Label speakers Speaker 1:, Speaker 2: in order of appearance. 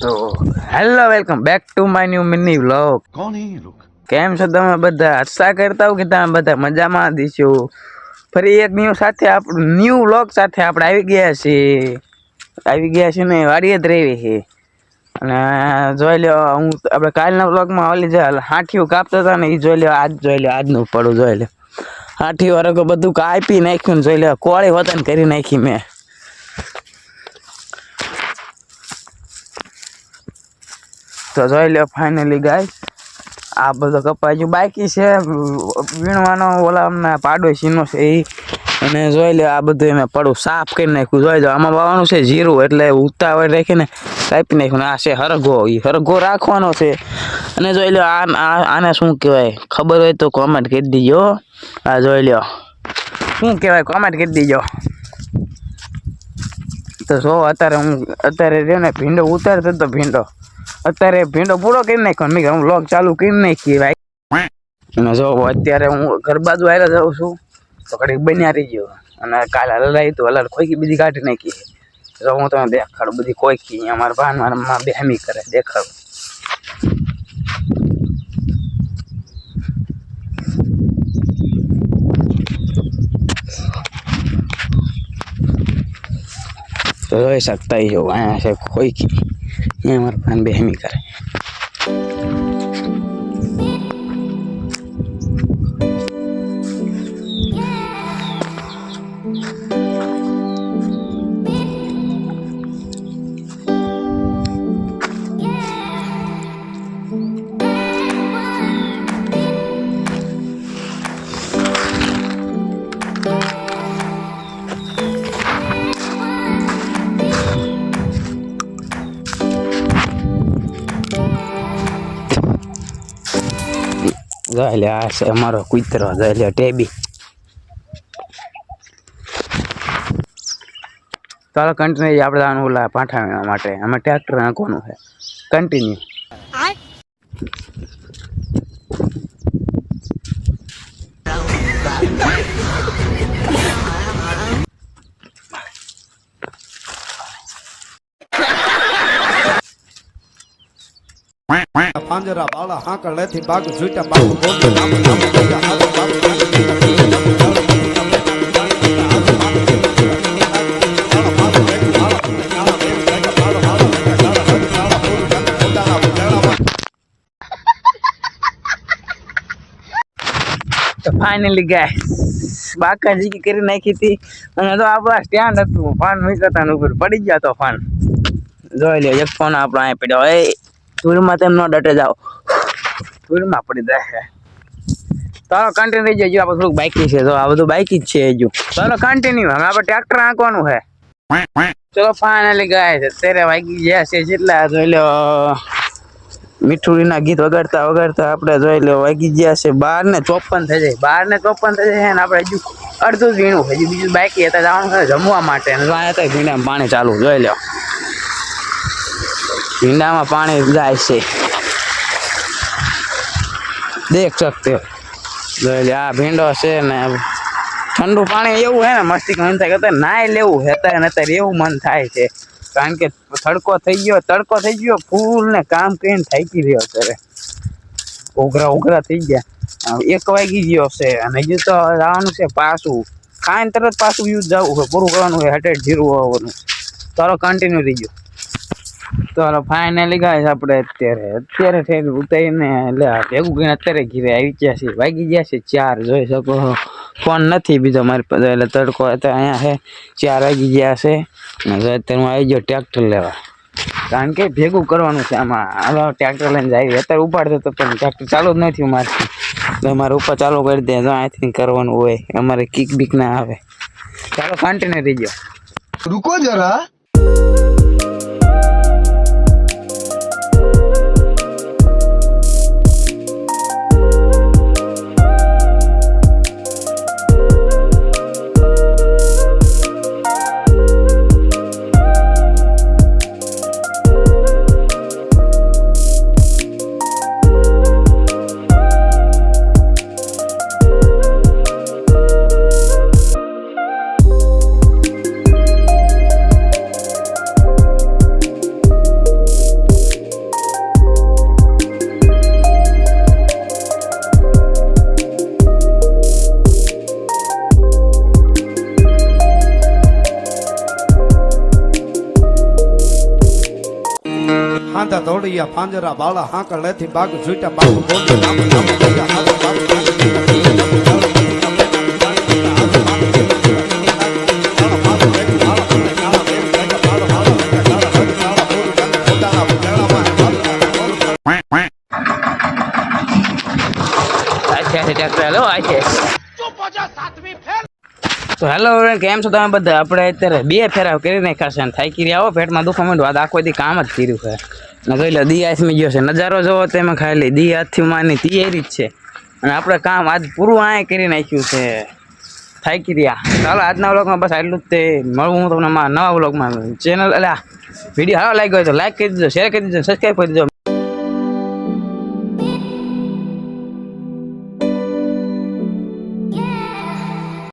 Speaker 1: તો hello welcome back to my new mini vlog
Speaker 2: કોણ હે
Speaker 1: કેમ છો તમે બધા? આશા કરતા હો કે તમે બધા મજામાં દીશો? ફરી એક ન્યૂ સાથે આપણું ન્યૂ વ્લોગ સાથે આપણે આવી ગયા છીએ. આવી ગયા છીએ ને વાડીએ જ રહેવી છે અને જોઈ લો હું આપણે કાલના વ્લોગમાં ઓલી જે હાંઠીઓ કાપતા હતા ને એ જોઈ લો આજ જોઈ લો આજનું પડું જોઈ લો હાંઠીઓ રગો બધું કાપી નાખ્યું ને જોઈ લો કોળી વતન કરી નાખી મેં. તો જોઈ લ્યો ફાઇનલી ગાય આ બધો કપાઈ ગયું બાકી છે. વીણવાનો ઓલા અમને પાડોશીનો છે એ અને જોઈ લ્યો આ બધું એમ પડું સાફ કરી નાખ્યું. જોઈ લો આમાં વાવવાનું છે જીરું, એટલે ઉતાવળ રાખીને કાપી નાખ્યું. આ છે હરગો એ હરગો રાખવાનો છે. અને જોઈ લ્યો, આ આને શું કહેવાય? ખબર હોય તો કોમેન્ટ કરી દીજો. આ જોઈ લ્યો. શું કહેવાય? કોમેન્ટ કરી દીજો. તો જો, અત્યારે હું અત્યારે રહ્યો ને ભીંડો ઉતારતો તો ભીંડો. અત્યારે ભીંડો પૂરો કરી નાખ્યો મેં હું લોક ચાલુ કરી નાખી ભાઈ. અને જો અત્યારે હું ઘર બાજુ આવ્યા જાઉં છું, તો કડીક બન્યા રહી ગયો અને કાલે હલાઈ તો હલાડ ખોઈકી બધી કાઢી નાખી. જો હું તમે દેખાડું, બધી ખોઈકી અહીંયા મારા ભાન, મારા માં બેહમી કરે, દેખાડું. તો જોઈ શકતા જો અહીંયા છે ખોઈકી અહીંયા મારા ભાન બેહમી કરે. જાય લે આ છે અમારો કૂતરો જાય લે ટેબી. ચાલો કન્ટિન્યુ આપણે જવાનું ઓલા પાઠા મેળવા માટે. અમે ટ્રેક્ટર નાખવાનું છે. કન્ટિન્યુ
Speaker 3: પાંજરા બાળા હાંકળ લેથી બાગ બાગ ગોગી નામ નામ ગોગા હાથ બાગ
Speaker 1: ફાઇનલી કરી નાખી હતી. અને તો આપણા સ્ટેન્ડ હતું. ફાન મૂકતા ઉપર. પડી ગયા તો ફાન. જોઈ લ્યો, એક ફોન આપણો અહીંયા પડ્યો. એ ધૂળમાં તેમ ન ડટે જાઓ. ધૂળમાં પડી જાય. ચાલો કન્ટિન્યુ રહી જાય. આપણે થોડુંક બાકી છે. તો આ બધું બાઇકી જ છે હજુ. ચાલો કન્ટિન્યુ હવે આપણે ટ્રેક્ટર આંકવાનું છે. ચલો ફાઇનલી ગાય છે અત્યારે વાગી ગયા છે જેટલા, જોઈ લો. મીઠુડીના ગીત વગાડતા વગાડતા આપણે જોઈ લો, વાગી ગયા છે બાર ને ચોપન થઈ જાય. બાર ને ચોપન થઈ જાય ને આપણે હજુ અડધું ઝીણું. હજી બીજું બાકી હતા જવાનું જમવા માટે. અહીંયા તો પાણી ચાલુ, જોઈ લો. ભીંડામાં પાણી જાય છે. દેખ શકતે હો. આ ભીંડો છે ને ઠંડુ પાણી એવું હે ને મસ્તી મન થાય કે નાય લેવું છે અત્યારે અત્યારે એવું મન થાય છે. કારણ કે તડકો થઈ ગયો, તડકો થઈ ગયો, ફૂલ ને કામ કરીને થાકી રહ્યો અત્યારે. ઉઘરા ઉઘરા થઈ ગયા. એક વાગી ગયો છે અને હજુ તો જવાનું છે પાછું. ખાઈને તરત પાછું યુદ્ધ જવું હોય પૂરું કરવાનું હોય હટેડ જીરું આવવાનું તારો કન્ટિન્યુ રહી ગયો. ચાલો ફાઇનલી ગાય આપણે અત્યારે અત્યારે થઈને ઉતારીને, એટલે ભેગું કરીને અત્યારે ઘીરે આવી ગયા છે વાગી ગયા છે ચાર, જોઈ શકો ફોન નથી બીજો મારી પાસે, એટલે તડકો અત્યારે અહીંયા છે. ચાર વાગી ગયા છે. અત્યારે હું આવી ગયો ટ્રેક્ટર લેવા. કારણ કે ભેગું કરવાનું છે આમાં. હાલો ટ્રેક્ટર લઈને જાય અત્યારે ઉપાડતો તો પણ ટ્રેક્ટર ચાલુ જ નથી મારથી તો મારે ઉપર ચાલુ કરી દે, જો અહીંથી કરવાનું હોય. અમારે કિક બીક ના આવે. ચાલો કન્ટિન્યુ ગયો
Speaker 2: रुको जरा
Speaker 3: દોડિયા પાંજરા બાળા હાંકળ લેથી બાગ ઝૂટા બાગ
Speaker 1: તો હેલો કેમ છો તમે બધા આપણે અત્યારે બે ફેરા કરી નાખ્યા છે થાય કરી આવો પેટમાં માંડ્યું આ આખો દી કામ જ કર્યું છે જોઈ લો, દી હાથમાં ગયો છે. નજારો જોવો તેમાં ખાલી દી હાથથી માની તૈયારી જ છે. અને આપણે કામ આજ પૂરું આય કરી નાખ્યું છે. થાકી રહ્યા? ચાલો, આજના વ્લોગમાં બસ આટલું જ તે. મળવું હું તમને નવા વ્લોગમાં. ચેનલ એટલે વીડિયો સારો લાગ્યો હોય તો લાઈક કરી દીધો શેર કરી દીધો સબસ્ક્રાઈબ કરી દીધો